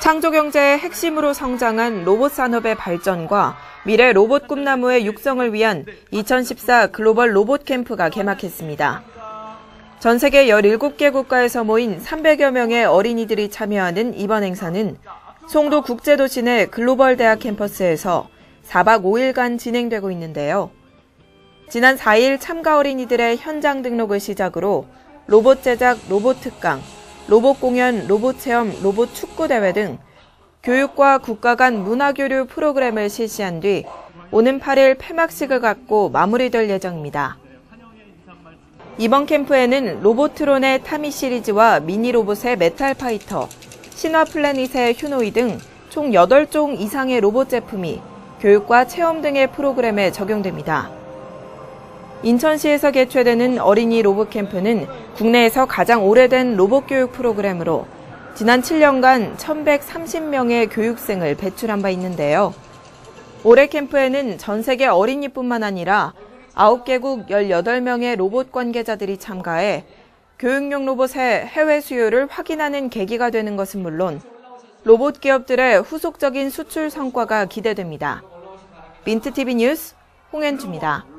창조경제의 핵심으로 성장한 로봇 산업의 발전과 미래 로봇 꿈나무의 육성을 위한 2014 글로벌 로봇 캠프가 개막했습니다. 전 세계 17개 국가에서 모인 300여 명의 어린이들이 참여하는 이번 행사는 송도 국제도시 내 글로벌 대학 캠퍼스에서 4박 5일간 진행되고 있는데요. 지난 4일 참가 어린이들의 현장 등록을 시작으로 로봇 제작, 로봇 특강, 로봇 공연, 로봇 체험, 로봇 축구 대회 등 교육과 국가 간 문화 교류 프로그램을 실시한 뒤 오는 8일 폐막식을 갖고 마무리될 예정입니다. 이번 캠프에는 로보트론의 타미 시리즈와 미니 로봇의 메탈 파이터, 신화 플래닛의 휴노이 등 총 8종 이상의 로봇 제품이 교육과 체험 등의 프로그램에 적용됩니다. 인천시에서 개최되는 어린이 로봇 캠프는 국내에서 가장 오래된 로봇 교육 프로그램으로 지난 7년간 1,130명의 교육생을 배출한 바 있는데요. 올해 캠프에는 전 세계 어린이뿐만 아니라 9개국 18명의 로봇 관계자들이 참가해 교육용 로봇의 해외 수요를 확인하는 계기가 되는 것은 물론 로봇 기업들의 후속적인 수출 성과가 기대됩니다. 민트TV 뉴스 홍현주입니다.